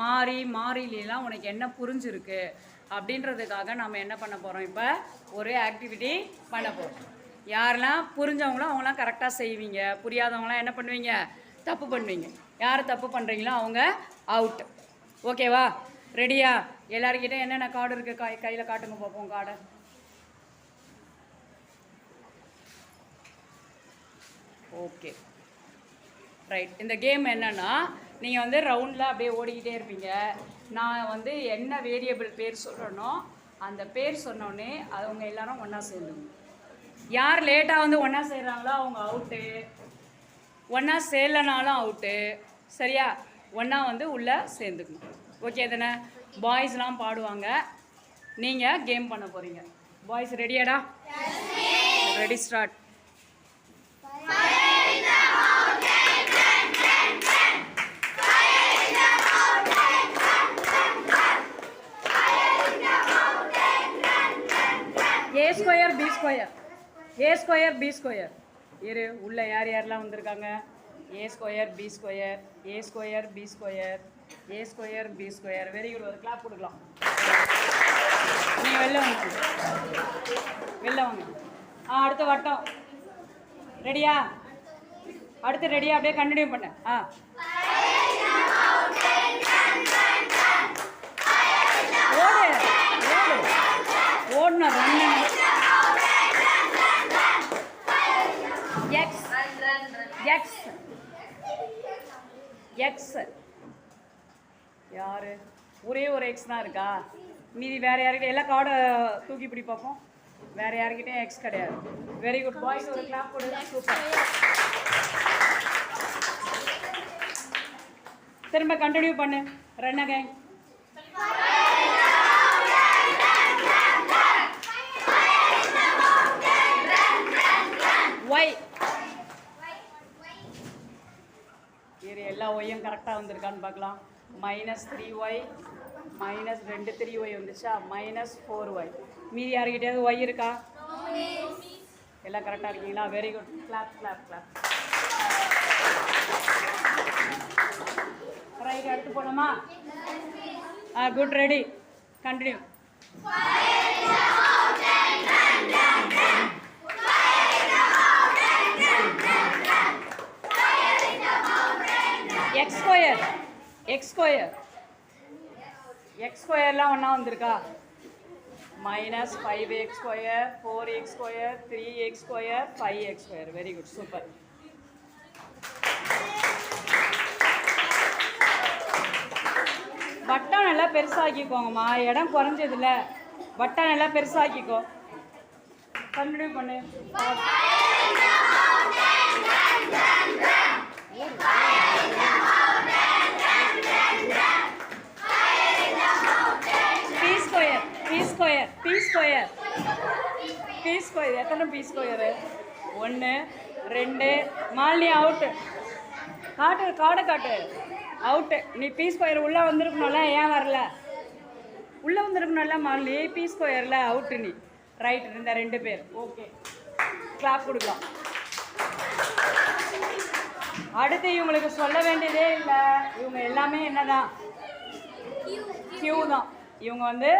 மாறி மாறிலாம் உனக்கு என்ன புரிஞ்சிருக்கு அப்படின்றதுக்காக நம்ம என்ன பண்ண போகிறோம் இப்போ ஒரு ஆக்டிவிட்டி பண்ண போகிறோம் யாரெல்லாம் புரிஞ்சவங்களோ அவங்களாம் கரெக்டாக செய்வீங்க. புரியாதவங்களாம் என்ன பண்ணுவீங்க? தப்பு பண்ணுவீங்க. யார் தப்பு பண்ணுறீங்களோ அவங்க அவுட் ஓகேவா ரெடியா எல்லாருக்கிட்ட என்னென்ன கார்டு இருக்குது கை கையில் காட்டுங்க பார்ப்போம் கார்டை ஓகே ரைட் இந்த கேம் என்னென்னா நீங்கள் வந்து ரவுண்டில் அப்படியே ஓடிக்கிட்டே இருப்பீங்க. நான் வந்து என்ன வேரியபிள் பேர் சொல்கிறேனோ அந்த பேர் சொன்னோடனே அவங்க எல்லாரும் ஒன்றா சேர்ந்துங்க யார் லேட்டாக வந்து ஒன்றா சேர்றாங்களோ அவங்க அவுட்டு ஒன்றா சேரலனாலும் அவுட்டு சரியா? ஒன்றா வந்து உள்ளே சேர்ந்துக்கணும் ஓகே தானே? பாய்ஸ்லாம் பாடுவாங்க. நீங்கள் கேம் பண்ண போகிறீங்க boys ரெடியாடா ready start A square B square A square B square இரு உள்ள யார் யாரெல்லாம் வந்திருக்காங்க? A square B square A square B square A square B square very good ஒரு கிளாப் கொடுக்கலாம். நீ வெளில வாங்க. வெளில வாங்க. ஆ அடுத்த வட்டம். ரெடியா அடுத்து ரெடியா அப்படியே கண்டினியூ பண்ண. ஆ. எக்ஸ் எக்ஸ் எக்ஸ் யாரு? ஒரே ஒரு எக்ஸ் தான் இருக்கா? மீதி வேற யாருக்கிட்ட எல்லா கார்டை தூக்கி பிடி பார்ப்போம். வேற யாருக்கிட்டையும் எக்ஸ் கிடையாது. வெரி குட் பாய்ஸ் ஒரு கிளாப் கொடுங்க சூப்பர் திரும்ப கண்டினியூ பண்ணு. ரன் அகைன் ஒய் இரு எல்லா ஒய்யும் கரெக்டாக வந்திருக்கான்னு பார்க்கலாம். மைனஸ் த்ரீ ஒய் மைனஸ் ரெண்டு த்ரீ ஒய் வந்துச்சா? மைனஸ் ஃபோர் ஒய் மீதி யாருக்கிட்டேயாவது ஒய் இருக்கா? எல்லாம் கரெக்டாக இருக்கீங்களா? Very good clap clap clap right அடுத்து போனோமா? ஆ good ready continue X square X square X ஸ்கொயர்லாம் ஒன்றா வந்திருக்கா? Minus five X square four X square three X square five X square very good super வட்டம் நல்லா பெருசாக்கிக்கோங்கம்மா. இடம் குறைஞ்சதில்ல. வட்டம் நல்லா பெருசாக்கிக்கோ. கண்டினியூ பண்ணு. Square B square B square square எத்தனை பி ஸ்கொயரு ஒன்று ரெண்டு. மாலினி அவுட்டு காட்டு காடை காட்டு. அவுட்டு நீ பி ஸ்கொயர் உள்ளே வந்திருக்கணும்ல ஏன் வரல? உள்ளே வந்திருக்கணும்ல மாலினி. பி ஸ்கொயரில் அவுட்டு நீ. ரைட் இந்த ரெண்டு பேர். ஓகே கிளாப் கொடுக்கலாம். அடுத்து இவங்களுக்கு சொல்ல வேண்டியதே இல்லை. இவங்க எல்லாமே என்னதான்? கியூ தான். இவங்க வந்து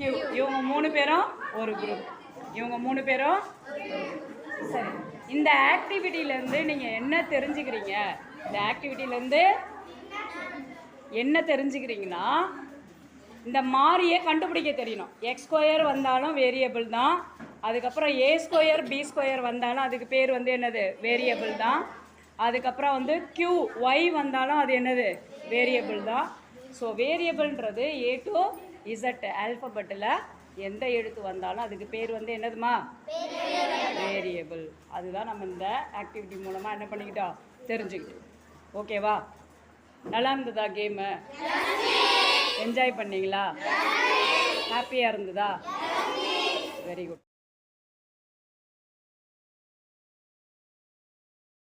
கியூ இவங்க மூணு பேரும் ஒரு குரூப் இவங்க மூணு பேரும் சரி. இந்த ஆக்டிவிட்டியிலேருந்து நீங்கள் என்ன தெரிஞ்சுக்கிறீங்க? இந்த ஆக்டிவிட்டியிலேருந்து என்ன தெரிஞ்சுக்கிறீங்கன்னா இந்த மாறியை கண்டுபிடிக்க தெரியணும். எக்ஸ் ஸ்கொயர் வந்தாலும் வேரியபிள் தான். அதுக்கப்புறம் ஏ ஸ்கொயர் பி ஸ்கொயர் வந்தாலும் அதுக்கு பேர் வந்து என்னது? வேரியபிள் தான். அதுக்கப்புறம் வந்து கியூ ஒய் வந்தாலும் அது என்னது? வேரியபிள் தான். ஸோ வேரியபிள்ன்றது ஏ டு இசட் ஆல்ஃபபெட்டில் எந்த எழுத்து வந்தாலும் அதுக்கு பேர் வந்து என்னதுமா? வேரியபிள் அதுதான் நம்ம இந்த ஆக்டிவிட்டி மூலமாக என்ன பண்ணிக்கிட்டோம்? தெரிஞ்சுக்கிட்டோம். ஓகேவா நல்லா இருந்ததா கேமு என்ஜாய் பண்ணிங்களா? ஹாப்பியாக இருந்ததா? Very good